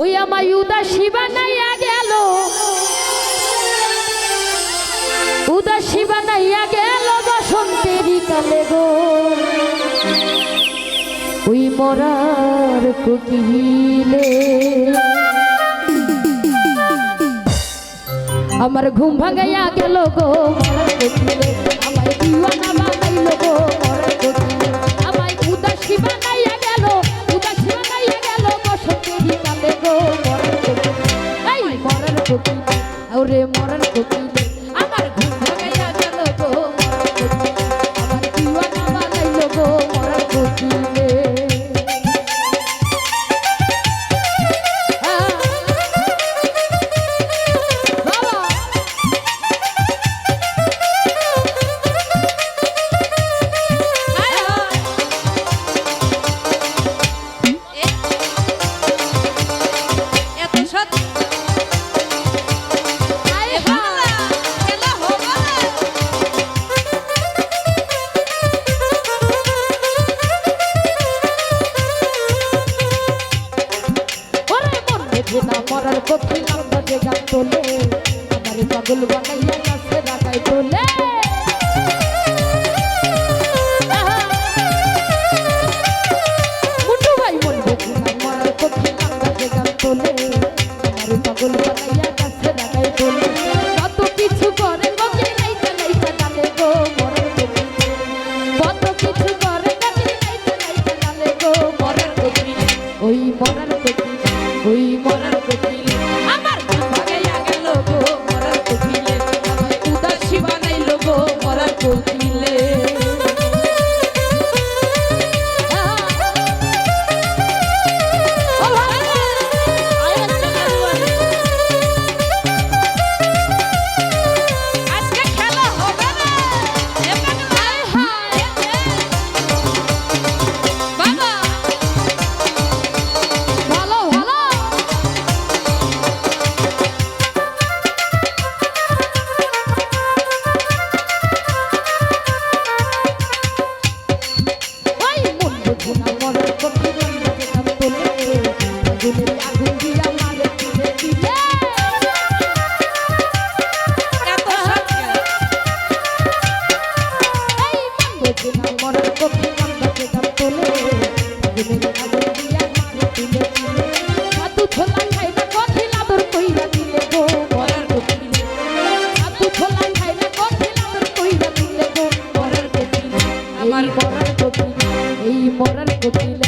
ওই আমার উদাসী বানাইয়া গেল। উদাসী বানাইয়া গেল বসন্তেরই কালে গো। ওই মরার কুকিলে। আমার ঘুম ভাঙাইয়া গেল গো। আমার জীবন বানাইল গো আমার উদাসী ওরে মরণ ঘৃণা মরার কপিলাম বজে গান তোলে। আমার পাগল বানাইয়া কাছে রাখাই তোলে। মরার কপিলে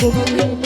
কবি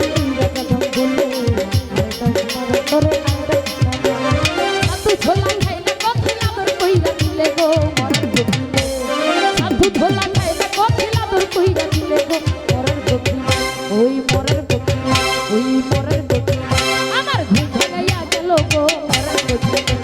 রাখব রাখব